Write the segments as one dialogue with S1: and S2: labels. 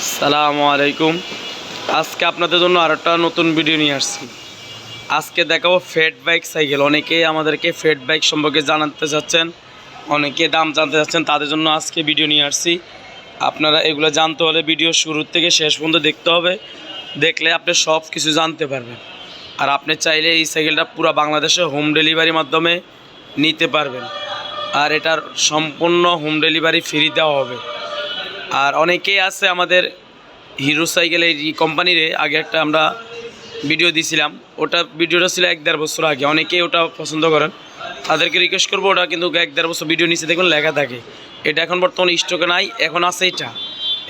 S1: আসসালামু আলাইকুম। আজকে আপনাদের জন্য আর একটা নতুন ভিডিও নিয়ে আসছি। আজকে দেখাবো ফেড বাইক সাইকেল অনেকে আমাদেরকে ফেড বাইক সম্পর্কে জানাতে চাচ্ছেন, অনেকে দাম জানতে চাচ্ছেন, তাদের জন্য আজকে ভিডিও নিয়ে আসছি। আপনারা এগুলো জানতে হলে ভিডিও শুরু থেকে শেষ পর্যন্ত দেখতে হবে। দেখলে আপনি সব কিছু জানতে পারবেন। আর আপনি চাইলে এই সাইকেলটা পুরো বাংলাদেশে হোম ডেলিভারির মাধ্যমে নিতে পারবেন। আর এটার সম্পূর্ণ হোম ডেলিভারি ফ্রি দেওয়া হবে। আর অনেকেই আছে আমাদের হিরো সাইকেল এই কোম্পানির। আগে একটা আমরা ভিডিও দিছিলাম। ওটা ভিডিওটা ছিল এক দেড় বছর আগে। অনেকেই ওটা পছন্দ করেন। তাদেরকে রিকোয়েস্ট করব, ওটা কিন্তু এক দেড় বছর ভিডিও নিচে দেখুন, লেখা থাকে। এটা এখন বর্তমানে স্টকে নাই, এখন আছে এটা।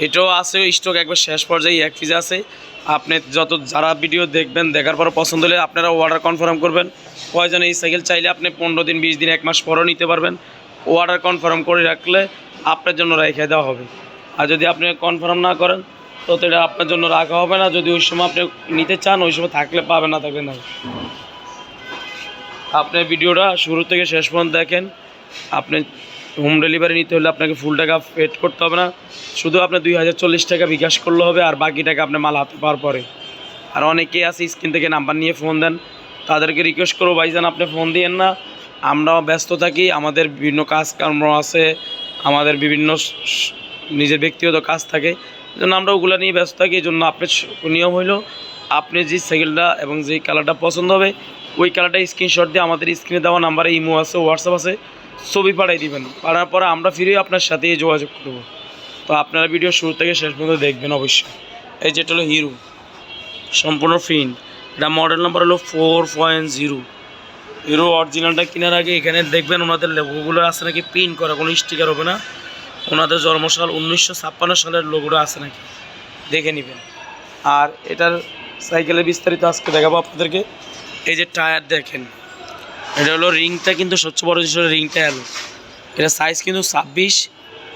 S1: এটাও আছে স্টক একবার শেষ পর্যায়ে, এক পিজে আছে। আপনি যত, যারা ভিডিও দেখবেন, দেখার পর পছন্দ হলে আপনারা অর্ডার কনফার্ম করবেন। প্রয়োজনে এই সাইকেল চাইলে আপনি পনেরো দিন, বিশ দিন, এক মাস পরও নিতে পারবেন। অর্ডার কনফার্ম করে রাখলে আপনার জন্য রেখে দেওয়া হবে। আর যদি আপনি কনফার্ম না করেন, তো এটা আপনার জন্য রাখা হবে না। যদি ওই সময় আপনি নিতে চান, ওই সময় থাকলে পাবেন না, থাকলে না আপনি ভিডিওটা শুরু থেকে শেষ পর্যন্ত দেখেন। আপনি হোম ডেলিভারি নিতে হলে আপনাকে ফুল টাকা পেড করতে হবে না। শুধু আপনার দুই হাজার চল্লিশ টাকা বিকাশ করলে হবে, আর বাকি টাকা আপনি মাল হাতে পাওয়ার পরে। আর অনেকেই আছে স্ক্রিন থেকে নাম্বার নিয়ে ফোন দেন। তাদেরকে রিকোয়েস্ট করব ভাইজান আপনি ফোন দিয়েন না। আমরাও ব্যস্ত থাকি। আমাদের বিভিন্ন কাজকর্ম আছে। আমাদের বিভিন্ন নিজের ব্যক্তিগত কাজ থাকে জন্য আমরা ওগুলো নিয়ে ব্যস্ত থাকি, এই জন্য আপনার নিয়ম হইল আপনি যে সাইকেলটা এবং যে কালারটা পছন্দ হবে, ওই কালারটা স্ক্রিনশট দিয়ে আমাদের স্ক্রিনে দেওয়া নাম্বারে ইমো আছে হোয়াটসঅ্যাপ আছে, ছবি পাঠাই দিবেন। পাঠার পরে আমরা ফিরে আপনার সাথে যোগাযোগ করব। তো আপনারা ভিডিও শুরু থেকে শেষ পর্যন্ত দেখবেন অবশ্যই। এই যেটা হলো হিরো সম্পূর্ণ ফিন এটা মডেল নাম্বার হলো ফোর পয়েন্ট জিরো হিরো অরিজিনালটা কেনার আগে এখানে দেখবেন ওনাদের লোগোগুলো আছে নাকি প্রিন্ট করা, কোনো স্টিকার হবে না। ওনাদের জন্মসাল উনিশশো ছাপ্পান্ন সালের লোগোটা আছে নাকি? দেখে নেবেন। আর এটার সাইকেলের বিস্তারিত আজকে দেখাবো আপনাদেরকে। এই যে টায়ার দেখেন, এটা হলো রিংটা কিন্তু সবচেয়ে বড় জিনিস হলো রিংটা এলো এটা সাইজ কিন্তু ছাব্বিশ,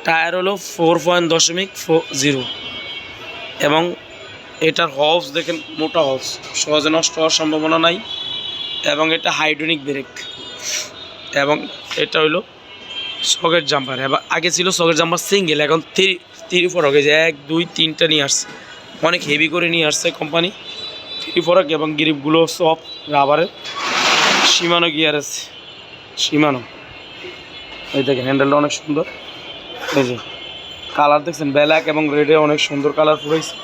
S1: টায়ার হলো ফোর পয়েন্ট দশমিক জিরো এবং এটার হবস দেখেন, মোটা হবস সহজে নষ্ট হওয়ার সম্ভাবনা নাই। এবং এটা হাইড্রোনিক ব্রেক এবং এটা হইল সকেট জাম্পার এবার আগে ছিল সকেট জাম্পার সিঙ্গেল এখন থ্রি থ্রি ফোর হয়ে গেছে এক, দুই, তিনটা নিয়ে আসছে। অনেক হেভি করে নিয়ে আসছে কোম্পানি থ্রি ফোর ফোরক এবং গ্রিপগুলো সব রাবারের সীমানো গিয়ার আছে। সীমানো এই দেখেন হ্যান্ডেলটা অনেক সুন্দর। এই যে কালার দেখছেন ব্ল্যাক এবং রেডে অনেক সুন্দর কালার ফুরাইছে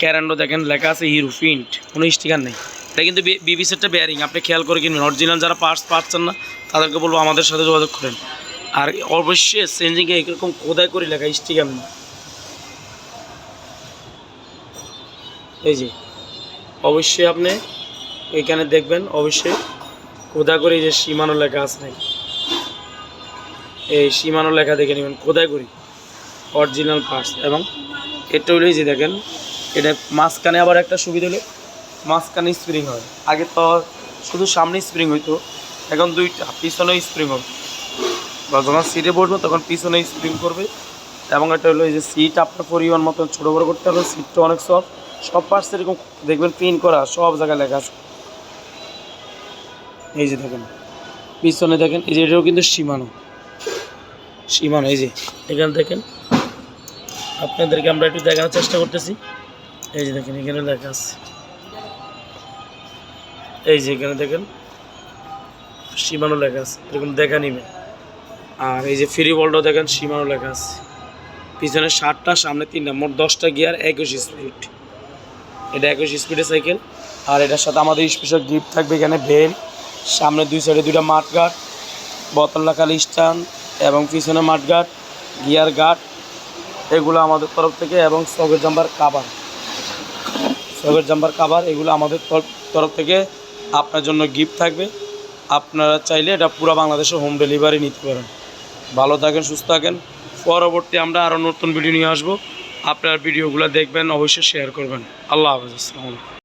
S1: ক্যারান্ডো দেখেন, লেখা আছে হিরো ফিন্ট কোনো স্টিকার নেই। এটা কিন্তু বিবি সেটটা বেয়ারিং আপনি খেয়াল করে কিনবেন। অরিজিনাল যারা পার্টস পাচ্ছেন না, তাদেরকে বলব আমাদের সাথে যোগাযোগ করেন। আর অবশ্যই চেঞ্জিংয়ে এরকম খোদাই করে লেখা স্টিকার নেই এই যে, অবশ্যই আপনি এখানে দেখবেন, অবশ্যই খোদা করে যে সীমানো লেখা আছে এই সীমানো লেখা দেখে নেবেন, খোদাই করি। অরিজিনাল পার্টস এবং এটা হলো এই যে দেখেন, এটা মাঝখানে আবার একটা সুবিধা হলো, মাঝখানে স্প্রিং হয়। আগে তো শুধু সামনে স্প্রিং হইতো, এখন দুইটা পিছনে স্প্রিং হবে যখন সিটে বসবো তখন পিছনে স্প্রিং করবে। এবং এটা হলো এই যে সিট আপনার পরিমাণ মতন ছোটো বড়ো করতে হবে সিটটা অনেক সফট সব পার্টস এরকম দেখবেন পিন করা, সব জায়গায় লেখা আছে। এই যে দেখেন, পিছনে দেখেন, এই যে এটাও কিন্তু সীমানো। সীমানো, এই যে এখানে দেখেন, আপনাদেরকে আমরা একটু দেখানোর চেষ্টা করতেছি। এই যে দেখেন, এখানে লেখা আছে। এই যে এখানে দেখেন, সীমানো লেখা আছে, এরকম দেখা নিবে। আর এই যে ফ্রি বলটাও দেখেন, সীমানো লেখা আছে। পিছনে ষাটটা সামনে তিনটা, মোট দশটা গিয়ার, একুশ স্পিড এটা একুশ স্পিডের সাইকেল আর এটার সাথে আমাদের স্পেশাল গিফট থাকবে এখানে বেল সামনে দুই সাইডে দুইটা মাঠ গার্ড বোতল রাখার স্ট্যান্ড এবং পিছনে মাঠ গার্ড গিয়ার গার্ড এগুলো আমাদের তরফ থেকে এবং সকেট জাম্বার কাবার সকেট জাম্বার কাবার এগুলো আমাদের তরফ থেকে আপনার জন্য গিফট থাকবে। আপনারা চাইলে এটা পুরো বাংলাদেশে হোম ডেলিভারি নিতে পারেন। ভালো থাকেন, সুস্থ থাকেন। পরবর্তী আমরা আরও নতুন ভিডিও নিয়ে আসব। আপনার ভিডিওগুলো দেখবেন, অবশ্যই শেয়ার করবেন। আল্লাহ হাফেজ, আসসালামু